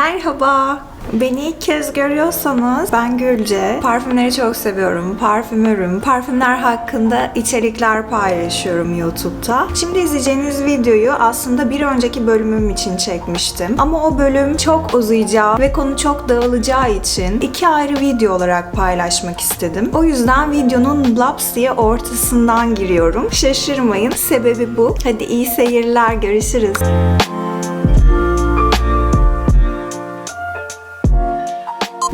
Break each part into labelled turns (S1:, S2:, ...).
S1: Merhaba. Beni ilk kez görüyorsanız ben Gülce. Parfümleri çok seviyorum. Parfümörüm. Parfümler hakkında içerikler paylaşıyorum YouTube'da. Şimdi izleyeceğiniz videoyu aslında bir önceki bölümüm için çekmiştim. Ama o bölüm çok uzayacağı ve konu çok dağılacağı için iki ayrı video olarak paylaşmak istedim. O yüzden videonun laps diye ortasından giriyorum. Şaşırmayın. Sebebi bu. Hadi iyi seyirler. Görüşürüz.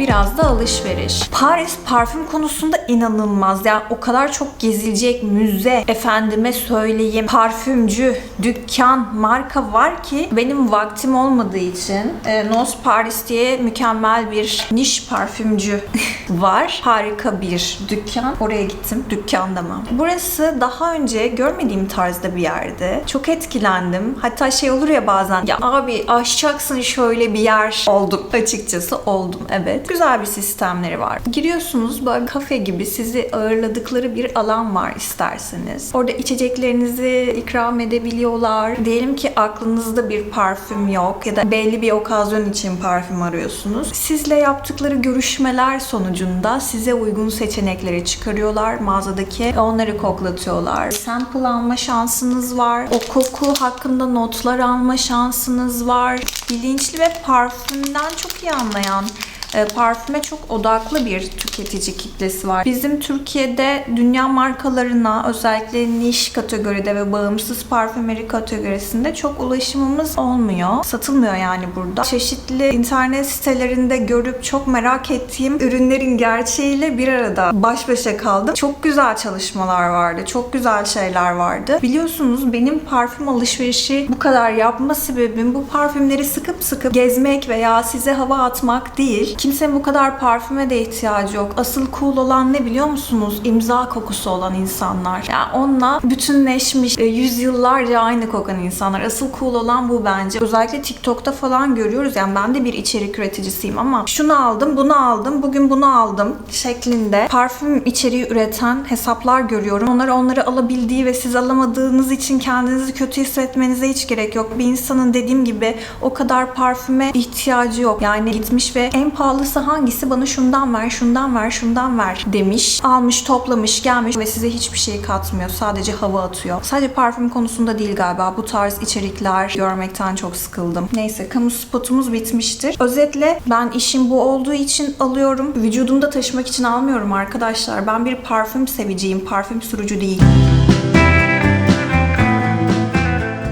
S1: Biraz da alışveriş. Paris parfüm konusunda inanılmaz. Ya o kadar çok gezilecek müze, efendime söyleyeyim, parfümcü, dükkan, marka var ki benim vaktim olmadığı için e, Nos Paris diye mükemmel bir niş parfümcü var. Harika bir dükkan. Oraya gittim. Dükkanda mı? Burası daha önce görmediğim tarzda bir yerde. Çok etkilendim. Hatta şey olur ya bazen ya abi aşacaksın şöyle bir yer oldum. Açıkçası oldum evet. Güzel bir sistemleri var. Giriyorsunuz böyle kafe gibi sizi ağırladıkları bir alan var isterseniz. Orada içeceklerinizi ikram edebiliyorlar. Diyelim ki aklınızda bir parfüm yok ya da belli bir okazyon için parfüm arıyorsunuz. Sizle yaptıkları görüşmeler sonucunda size uygun seçenekleri çıkarıyorlar mağazadaki. Onları koklatıyorlar. Sample alma şansınız var. O koku hakkında notlar alma şansınız var. Bilinçli ve parfümden çok iyi anlayan parfüme çok odaklı bir tüketici kitlesi var. Bizim Türkiye'de dünya markalarına özellikle niş kategoride ve bağımsız parfümeri kategorisinde çok ulaşımımız olmuyor. Satılmıyor yani burada. Çeşitli internet sitelerinde görüp çok merak ettiğim ürünlerin gerçeğiyle bir arada baş başa kaldım. Çok güzel çalışmalar vardı. Çok güzel şeyler vardı. Biliyorsunuz benim parfüm alışverişi bu kadar yapma sebebim bu parfümleri sıkıp sıkıp gezmek veya size hava atmak değil. Kimsenin bu kadar parfüme de ihtiyacı yok. Asıl cool olan ne biliyor musunuz? İmza kokusu olan insanlar. Yani onunla bütünleşmiş, e, yüzyıllarca aynı kokan insanlar. Asıl cool olan bu bence. Özellikle TikTok'ta falan görüyoruz. Yani ben de bir içerik üreticisiyim ama şunu aldım, bunu aldım, bugün bunu aldım şeklinde parfüm içeriği üreten hesaplar görüyorum. Onları onları alabildiği ve siz alamadığınız için kendinizi kötü hissetmenize hiç gerek yok. Bir insanın dediğim gibi o kadar parfüme ihtiyacı yok. Yani gitmiş ve en pahalısı hangisi bana şundan ver, şundan ver, şundan ver demiş. Almış, toplamış, gelmiş ve size hiçbir şey katmıyor. Sadece hava atıyor. Sadece parfüm konusunda değil galiba. Bu tarz içerikler görmekten çok sıkıldım. Neyse kamu spotumuz bitmiştir. Özetle ben işim bu olduğu için alıyorum. Vücudumda taşımak için almıyorum arkadaşlar. Ben bir parfüm seviciyim. Parfüm sürücü değil.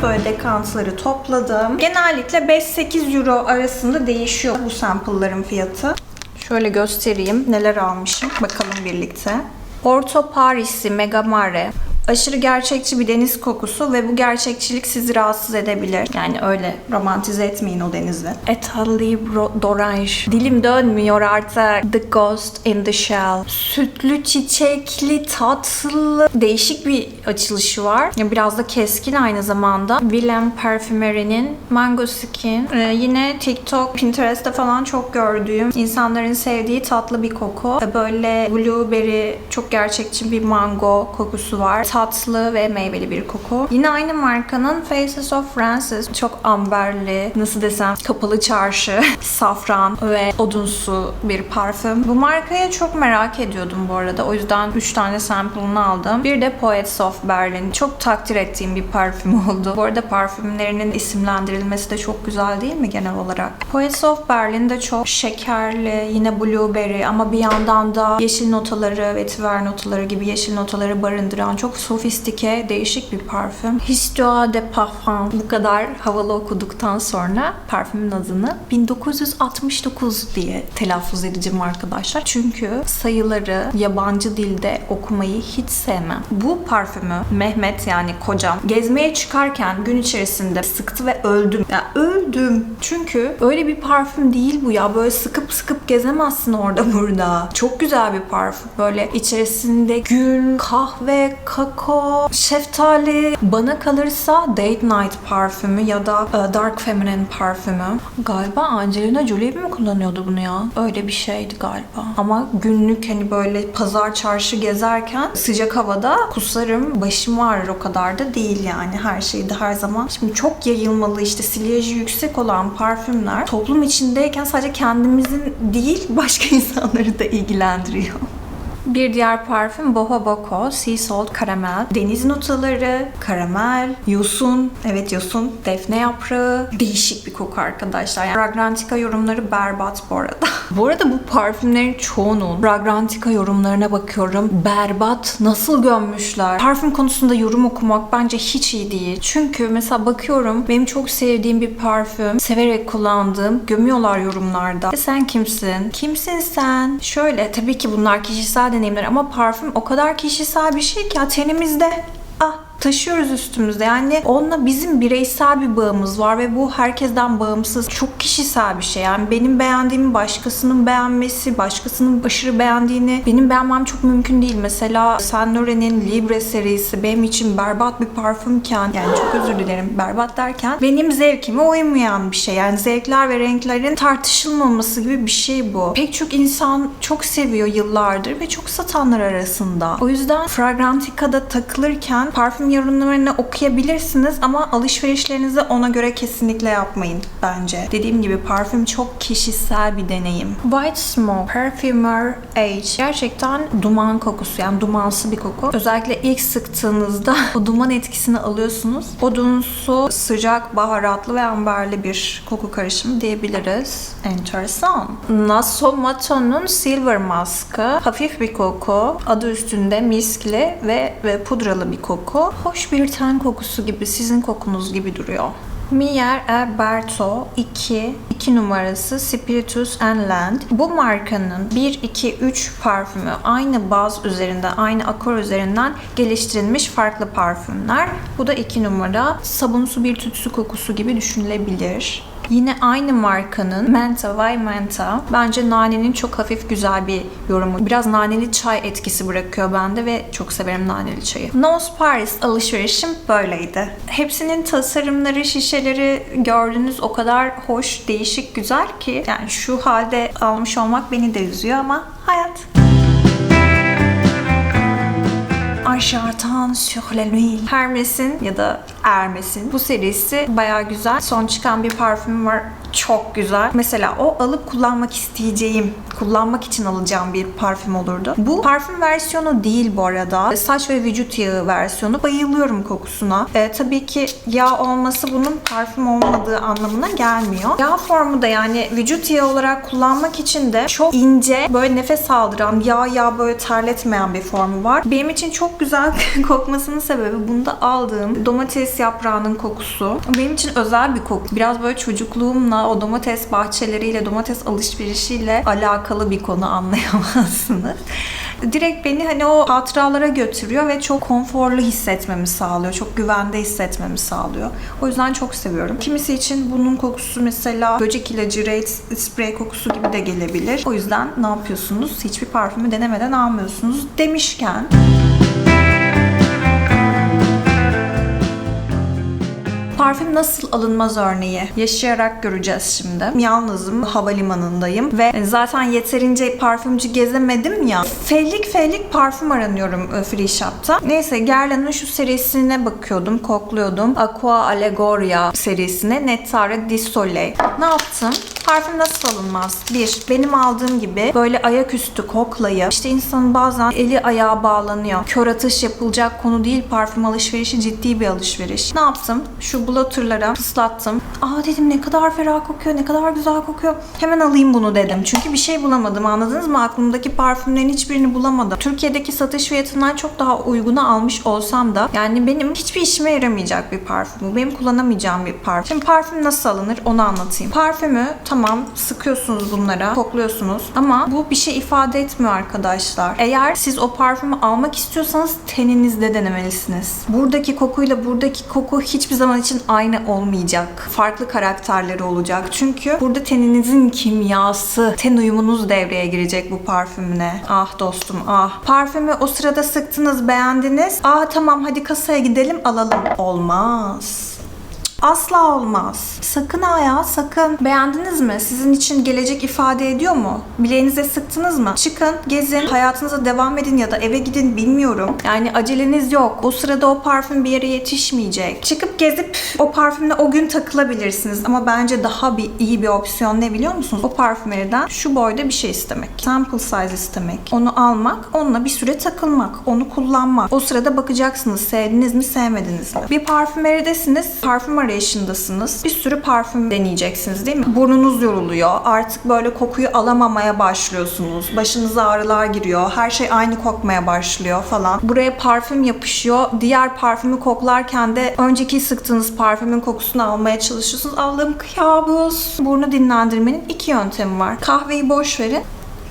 S1: Böyle dekantları topladım. Genellikle 5-8 euro arasında değişiyor bu sample'ların fiyatı. Şöyle göstereyim neler almışım. Bakalım birlikte. Porto Paris'i Mega Mare. Aşırı gerçekçi bir deniz kokusu ve bu gerçekçilik sizi rahatsız edebilir. Yani öyle romantize etmeyin o denizi. Etat Libre d'Orange. Dilim dönmüyor artık. The Ghost in the Shell. Sütlü, çiçekli, tatlı. Değişik bir açılışı var. Biraz da keskin aynı zamanda. Willem Parfumery'nin Mango Skin. Ee, yine TikTok, Pinterest'te falan çok gördüğüm insanların sevdiği tatlı bir koku. Böyle blueberry, çok gerçekçi bir mango kokusu var. Tatlı ve meyveli bir koku. Yine aynı markanın Faces of Francis. Çok amberli, nasıl desem kapalı çarşı, safran ve odunsu bir parfüm. Bu markaya çok merak ediyordum bu arada. O yüzden 3 tane sample'ını aldım. Bir de Poets of Berlin. Çok takdir ettiğim bir parfüm oldu. Bu arada parfümlerinin isimlendirilmesi de çok güzel değil mi genel olarak? Poets of Berlin de çok şekerli, yine blueberry ama bir yandan da yeşil notaları ve tiver notaları gibi yeşil notaları barındıran çok sofistike, değişik bir parfüm. Histoire de Parfum. Bu kadar havalı okuduktan sonra parfümün adını 1969 diye telaffuz edeceğim arkadaşlar. Çünkü sayıları yabancı dilde okumayı hiç sevmem. Bu parfümü Mehmet yani kocam gezmeye çıkarken gün içerisinde sıktı ve öldüm. Ya öldüm. Çünkü öyle bir parfüm değil bu ya. Böyle sıkıp sıkıp gezemezsin orada burada. Çok güzel bir parfüm. Böyle içerisinde gül, kahve, kakao kakao, şeftali. Bana kalırsa Date Night parfümü ya da e, Dark Feminine parfümü. Galiba Angelina Jolie mi kullanıyordu bunu ya? Öyle bir şeydi galiba. Ama günlük hani böyle pazar çarşı gezerken sıcak havada kusarım. Başım ağrır o kadar da değil yani her şeyde her zaman. Şimdi çok yayılmalı işte silyajı yüksek olan parfümler toplum içindeyken sadece kendimizin değil başka insanları da ilgilendiriyor. Bir diğer parfüm Boho Boko Sea Salt Karamel. Deniz notaları, karamel, yosun. Evet yosun, defne yaprağı. Değişik bir koku arkadaşlar. Yani Fragrantica yorumları berbat bu arada. bu arada bu parfümlerin çoğunun Fragrantica yorumlarına bakıyorum. Berbat. Nasıl gömmüşler? Parfüm konusunda yorum okumak bence hiç iyi değil. Çünkü mesela bakıyorum benim çok sevdiğim bir parfüm, severek kullandığım gömüyorlar yorumlarda. E sen kimsin? Kimsin sen? Şöyle tabii ki bunlar kişisel deneyimler ama parfüm o kadar kişisel bir şey ki ya tenimizde. Taşıyoruz üstümüzde. Yani onunla bizim bireysel bir bağımız var ve bu herkesten bağımsız. Çok kişisel bir şey. Yani benim beğendiğimi başkasının beğenmesi, başkasının aşırı beğendiğini benim beğenmem çok mümkün değil. Mesela Saint Laurent'in Libre serisi benim için berbat bir parfümken yani çok özür dilerim berbat derken benim zevkime uymayan bir şey. Yani zevkler ve renklerin tartışılmaması gibi bir şey bu. Pek çok insan çok seviyor yıllardır ve çok satanlar arasında. O yüzden Fragrantica'da takılırken parfüm yorumlarını okuyabilirsiniz ama alışverişlerinizi ona göre kesinlikle yapmayın bence. Dediğim gibi parfüm çok kişisel bir deneyim. White Smoke Perfumer Age gerçekten duman kokusu yani dumansı bir koku. Özellikle ilk sıktığınızda o duman etkisini alıyorsunuz. Odunsu, sıcak, baharatlı ve amberli bir koku karışımı diyebiliriz. Enteresan. Nasomato'nun Silver Mask'ı hafif bir koku. Adı üstünde miskli ve, ve pudralı bir koku. Hoş bir ten kokusu gibi, sizin kokunuz gibi duruyor. Mier Alberto 2, 2 numarası Spiritus and Land. Bu markanın 1, 2, 3 parfümü aynı baz üzerinden, aynı akor üzerinden geliştirilmiş farklı parfümler. Bu da 2 numara. Sabunsu bir tütsü kokusu gibi düşünülebilir. Yine aynı markanın Menta Vay Menta. Bence nanenin çok hafif güzel bir yorumu. Biraz naneli çay etkisi bırakıyor bende ve çok severim naneli çayı. Nose Paris alışverişim böyleydi. Hepsinin tasarımları, şişeleri gördüğünüz o kadar hoş, değişik, güzel ki yani şu halde almış olmak beni de üzüyor ama hayat. Arjartan sur la l'huile. Hermes'in ya da Hermes'in bu serisi bayağı güzel. Son çıkan bir parfüm var. Çok güzel. Mesela o alıp kullanmak isteyeceğim, kullanmak için alacağım bir parfüm olurdu. Bu parfüm versiyonu değil bu arada. Saç ve vücut yağı versiyonu. Bayılıyorum kokusuna. E, tabii ki yağ olması bunun parfüm olmadığı anlamına gelmiyor. Yağ formu da yani vücut yağı olarak kullanmak için de çok ince, böyle nefes aldıran, yağ yağ böyle terletmeyen bir formu var. Benim için çok güzel kokmasının sebebi bunda aldığım domates yaprağının kokusu. Benim için özel bir koku. Biraz böyle çocukluğumla o domates bahçeleriyle, domates alışverişiyle alakalı bir konu anlayamazsınız. Direkt beni hani o hatıralara götürüyor ve çok konforlu hissetmemi sağlıyor. Çok güvende hissetmemi sağlıyor. O yüzden çok seviyorum. Kimisi için bunun kokusu mesela böcek ilacı, raid spray kokusu gibi de gelebilir. O yüzden ne yapıyorsunuz? Hiçbir parfümü denemeden almıyorsunuz demişken Parfüm nasıl alınmaz örneği yaşayarak göreceğiz şimdi. Yalnızım, havalimanındayım ve zaten yeterince parfümcü gezemedim ya. Fellik fellik parfüm aranıyorum e, Free Shop'ta. Neyse Guerlain'in şu serisine bakıyordum, kokluyordum. Aqua Allegoria serisine Nettare di. Ne yaptım? Parfüm nasıl alınmaz? Bir, benim aldığım gibi böyle ayaküstü koklayıp işte insanın bazen eli ayağı bağlanıyor. Kör atış yapılacak konu değil parfüm alışverişi ciddi bir alışveriş. Ne yaptım? Şu blotterlara ıslattım. Aa dedim ne kadar ferah kokuyor, ne kadar güzel kokuyor. Hemen alayım bunu dedim. Çünkü bir şey bulamadım anladınız mı? Aklımdaki parfümlerin hiçbirini bulamadım. Türkiye'deki satış fiyatından çok daha uyguna almış olsam da yani benim hiçbir işime yaramayacak bir parfüm. Benim kullanamayacağım bir parfüm. Şimdi parfüm nasıl alınır onu anlatayım. Parfümü tamam sıkıyorsunuz bunlara, kokluyorsunuz ama bu bir şey ifade etmiyor arkadaşlar. Eğer siz o parfümü almak istiyorsanız teninizde denemelisiniz. Buradaki kokuyla buradaki koku hiçbir zaman için için aynı olmayacak. Farklı karakterleri olacak. Çünkü burada teninizin kimyası, ten uyumunuz devreye girecek bu parfümüne. Ah dostum ah. Parfümü o sırada sıktınız, beğendiniz. Ah tamam hadi kasaya gidelim alalım. Olmaz. Asla olmaz. Sakın ha ya sakın. Beğendiniz mi? Sizin için gelecek ifade ediyor mu? Bileğinize sıktınız mı? Çıkın, gezin, hayatınıza devam edin ya da eve gidin bilmiyorum. Yani aceleniz yok. O sırada o parfüm bir yere yetişmeyecek. Çıkıp gezip o parfümle o gün takılabilirsiniz. Ama bence daha bir iyi bir opsiyon ne biliyor musunuz? O parfümeriden şu boyda bir şey istemek. Sample size istemek. Onu almak, onunla bir süre takılmak. Onu kullanmak. O sırada bakacaksınız sevdiniz mi sevmediniz mi? Bir parfümeridesiniz. Parfüm arayışındasınız. Bir sürü parfüm deneyeceksiniz değil mi? Burnunuz yoruluyor. Artık böyle kokuyu alamamaya başlıyorsunuz. Başınıza ağrılar giriyor. Her şey aynı kokmaya başlıyor falan. Buraya parfüm yapışıyor. Diğer parfümü koklarken de önceki sıktığınız parfümün kokusunu almaya çalışıyorsunuz. Allah'ım kabus. Burnu dinlendirmenin iki yöntemi var. Kahveyi boş verin.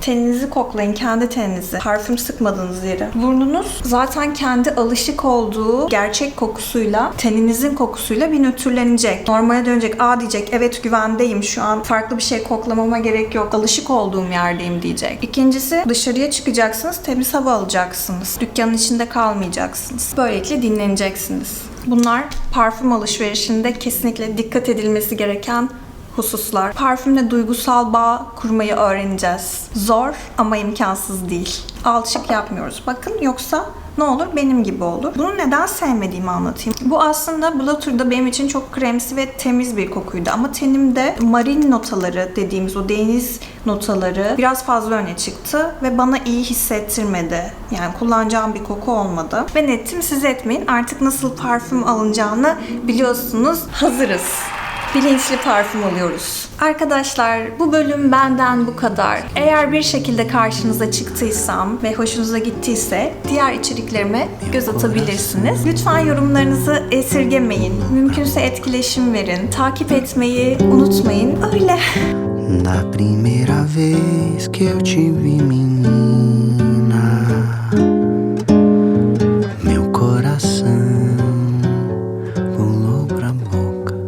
S1: Teninizi koklayın, kendi teninizi. Parfüm sıkmadığınız yeri. Burnunuz zaten kendi alışık olduğu gerçek kokusuyla, teninizin kokusuyla bir nötrlenecek. Normale dönecek. Aa diyecek, evet güvendeyim şu an. Farklı bir şey koklamama gerek yok. Alışık olduğum yerdeyim diyecek. İkincisi dışarıya çıkacaksınız, temiz hava alacaksınız. Dükkanın içinde kalmayacaksınız. Böylelikle dinleneceksiniz. Bunlar parfüm alışverişinde kesinlikle dikkat edilmesi gereken hususlar. Parfümle duygusal bağ kurmayı öğreneceğiz. Zor ama imkansız değil. Alçık yapmıyoruz. Bakın yoksa ne olur benim gibi olur. Bunu neden sevmediğimi anlatayım. Bu aslında Blotter'da benim için çok kremsi ve temiz bir kokuydu. Ama tenimde marin notaları dediğimiz o deniz notaları biraz fazla öne çıktı ve bana iyi hissettirmedi. Yani kullanacağım bir koku olmadı. Ben ettim siz etmeyin. Artık nasıl parfüm alınacağını biliyorsunuz. Hazırız bilinçli parfüm alıyoruz. Arkadaşlar bu bölüm benden bu kadar. Eğer bir şekilde karşınıza çıktıysam ve hoşunuza gittiyse diğer içeriklerime göz atabilirsiniz. Lütfen yorumlarınızı esirgemeyin. Mümkünse etkileşim verin. Takip etmeyi unutmayın. Öyle.
S2: Da primeira vez que eu te vi, menina.